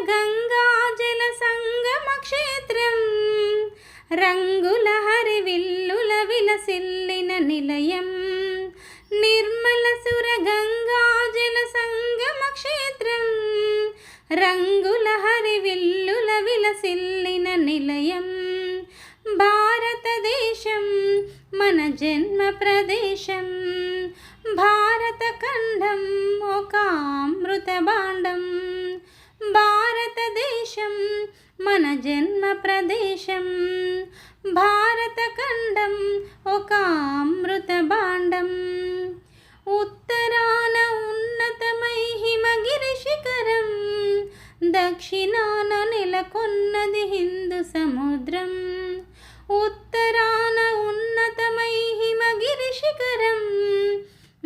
గంగా జల సంగమ క్షేత్రం. రంగుల హరివిల్లుల విలసిల్లిన నిలయం. నిర్మల సుర గంగా జల సంగమ క్షేత్రం. రంగుల హరివిల్లుల విలసిల్లిన నిలయం. భారతదేశం మన జన్మ ప్రదేశం. భారత ఖండం ఒక అమృత భాండం. భారతదేశం మన జన్మ ప్రదేశం. భారత ఖండం ఒక అమృత భాండం. ఉత్తరాన ఉన్నతమై హిమగిరి శిఖరం. దక్షిణాన నెలకొన్నది హిందూ సముద్రం. ఉత్తరాన ఉన్నతమై హిమగిరి శిఖరం.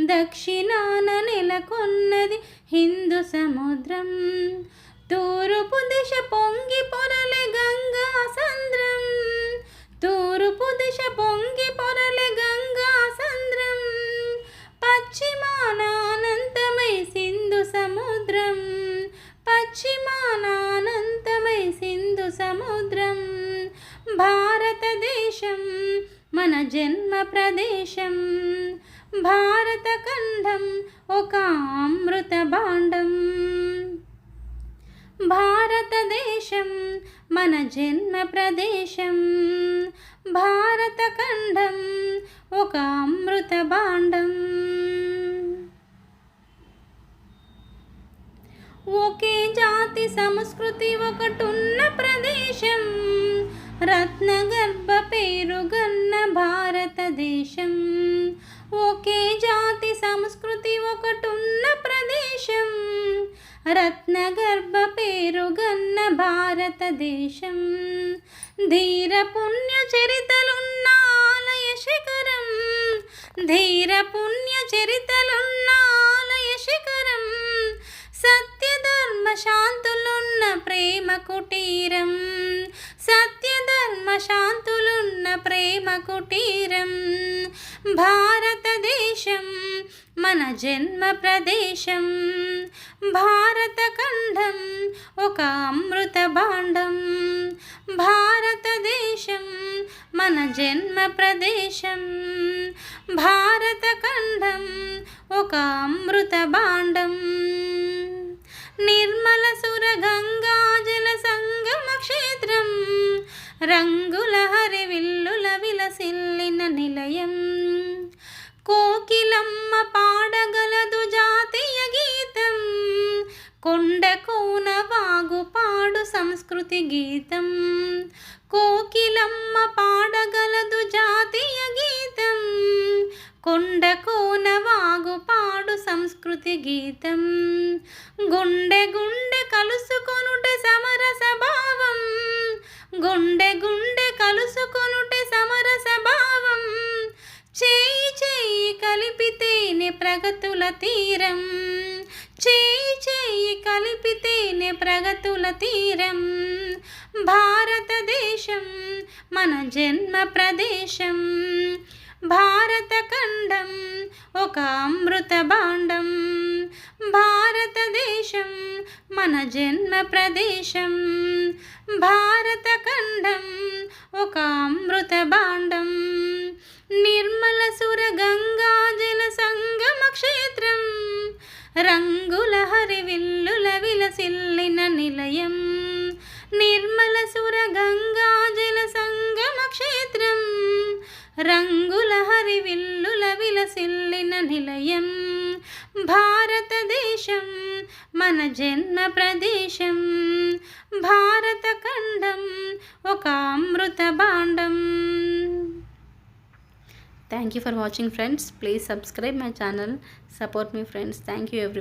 దక్షిణాన నెలకొన్నది హిందూ సముద్రం. తూరుపు దిశ పొంగి పొరలే గంగా సంద్రం. తూరుపు దిశ పొంగి పొరలే గంగా సంద్రం. పశ్చిమానానంతమై సింధు సముద్రం. పశ్చిమానానంతమై సింధు సముద్రం. భారతదేశం మన జన్మ ప్రదేశం. భారత ఖండం ఒక అమృత భాండం. భారతదేశం మన జన్మ ప్రదేశం. భారత ఖండం ఒక అమృత భాండం. ఒకే జాతి సంస్కృతి ఒకటున్న ప్రదేశం. రత్నగర్భ పేరుగన్న భారతదేశం. ఒకే జాతి సంస్కృతి ఒకటున్న రత్నగర్భ పేరుగన్న భారతదేశం. ధీర పుణ్య చరితలున్న ఆలయ శిఖరం. ధీర పుణ్య చరితలున్న ఆలయ శిఖరం. సత్యధర్మ శాంతులున్న ప్రేమ కుటీరం. సత్యధర్మ శాంతులున్న ప్రేమ కుటీరం. భారతదేశం మన జన్మ ప్రదేశం. భారత ఖండం ఒక అమృత భాండం. భారతదేశం మన జన్మ ప్రదేశం. భారత ఖండం ఒక అమృత భాండం. నిర్మల సురగంగా సంస్కృతి గీతం. కోకిలమ్మ పాడగలదు జాతీయ గీతం. కొండ కోన వాగు పాడు సంస్కృతి గీతం. గుండె గుండె కలుసుకొనుట సమరస భావం. గుండె గుండె కలుసుకొనుట సమరస భావం. చేయి చేయి కలిపితేనే ప్రగతుల తీరం. చేయి చేయి కలిపితే ప్రగతుల తీరం. భారతదేశం మన జన్మ ప్రదేశం. భారత ఖండం ఒక అమృత భాండం. భారతదేశం మన జన్మ ప్రదేశం. భారత ఖండం ఒక అమృత భాండం. నిర్మల సుర గంగా భారతదేశం మన జన్మ ప్రదేశం. భారత ఖండం ఒక అమృత భాండం. Thank you for watching friends please subscribe my channel support me friends thank you every